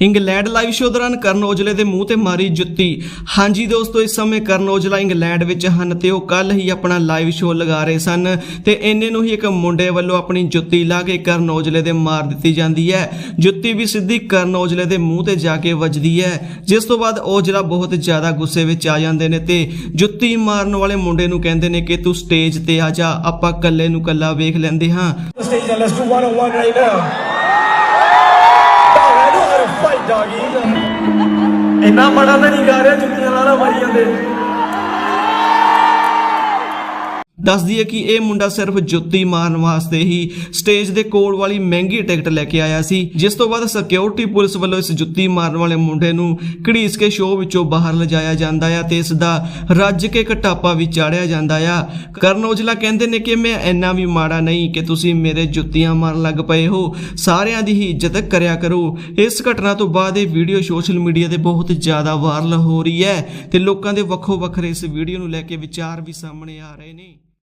England live show ਦੌਰਾਨ ਕਰਨ ਔਜਲੇ ਦੇ ਮੂੰਹ ਤੇ ਮਾਰੀ ਜੁੱਤੀ। ਹਾਂਜੀ ਦੋਸਤੋ, ਇਸ ਸਮੇਂ ਕਰਨ ਔਜਲਾ ਇੰਗਲੈਂਡ ਵਿੱਚ ਹਨ ਤੇ ਉਹ ਕੱਲ ਹੀ ਆਪਣਾ ਲਾਈਵ ਸ਼ੋਅ ਲਗਾ ਰਹੇ ਸਨ ਤੇ ਇੰਨੇ ਨੂੰ ਹੀ ਇੱਕ ਮੁੰਡੇ ਵੱਲੋਂ ਆਪਣੀ ਜੁੱਤੀ ਲਾ ਕੇ ਕਰਨ ਔਜਲੇ ਦੇ ਮਾਰ ਦਿੱਤੀ ਜਾਂਦੀ ਹੈ। ਜੁੱਤੀ ਵੀ ਸਿੱਧੀ ਕਰਨ ਔਜਲੇ ਦੇ ਮੂੰਹ ਤੇ ਜਾ ਕੇ ਵੱਜਦੀ ਹੈ। ਜਿਸ ਤੋਂ ਬਾਅਦ ਔਜਲਾ ਬਹੁਤ ਜ਼ਿਆਦਾ ਗੁੱਸੇ ਵਿੱਚ ਆ ਜਾਂਦੇ ਨੇ ਤੇ ਜੁੱਤੀ ਮਾਰਨ ਵਾਲੇ ਮੁੰਡੇ ਨੂੰ ਕਹਿੰਦੇ ਨੇ ਕਿ ਤੂੰ ਸਟੇਜ ਤੇ ਆ ਜਾ, ਆਪਾਂ ਇਕੱਲੇ ਨੂੰ ਇਕੱਲਾ ਵੇਖ ਲੈਂਦੇ ਹਾਂ। The stage oh right now. Doggy. ਇੰਨਾ ਮਾੜਾ ਤਾਂ ਨਹੀਂ ਗਾ ਦੱਸਦੀ ਹੈ ਕਿ ਇਹ ਮੁੰਡਾ ਸਿਰਫ ਜੁੱਤੀ ਮਾਰਨ ਵਾਸਤੇ ਹੀ ਸਟੇਜ ਦੇ ਕੋਲ ਵਾਲੀ ਮਹਿੰਗੀ ਟਿਕਟ ਲੈ ਕੇ ਆਇਆ ਸੀ, ਜਿਸ ਤੋਂ ਬਾਅਦ ਸਿਕਿਉਰਿਟੀ ਪੁਲਿਸ ਵੱਲੋਂ ਇਸ ਜੁੱਤੀ ਮਾਰਨ ਵਾਲੇ ਮੁੰਡੇ ਨੂੰ ਘੜੀਸ ਕੇ ਸ਼ੋਅ ਵਿੱਚੋਂ ਬਾਹਰ ਲਿਜਾਇਆ ਜਾਂਦਾ ਆ ਤੇ ਇਸ ਦਾ ਰੱਜ ਕੇ ਘਟਾਪਾ ਵੀ ਚਾੜਿਆ ਜਾਂਦਾ ਆ। ਕਰਨ ਔਜਲਾ ਕਹਿੰਦੇ ਨੇ ਕਿ ਮੈਂ ਇੰਨਾ ਵੀ ਮਾੜਾ ਨਹੀਂ ਕਿ ਤੁਸੀਂ ਮੇਰੇ ਜੁੱਤੀਆਂ ਮਾਰਨ ਲੱਗ ਪਏ ਹੋ, ਸਾਰਿਆਂ ਦੀ ਹੀ ਇੱਜ਼ਤ ਕਰਿਆ ਕਰੋ। ਇਸ ਘਟਨਾ ਤੋਂ ਬਾਅਦ ਇਹ ਵੀਡੀਓ ਸੋਸ਼ਲ ਮੀਡੀਆ ਤੇ ਬਹੁਤ ਜ਼ਿਆਦਾ ਵਾਇਰਲ ਹੋ ਰਹੀ ਹੈ ਤੇ ਲੋਕਾਂ ਦੇ ਵੱਖੋ ਵੱਖਰੇ ਇਸ ਵੀਡੀਓ ਨੂੰ ਲੈ ਕੇ ਵਿਚਾਰ ਵੀ ਸਾਹਮਣੇ ਆ ਰਹੇ ਨੇ।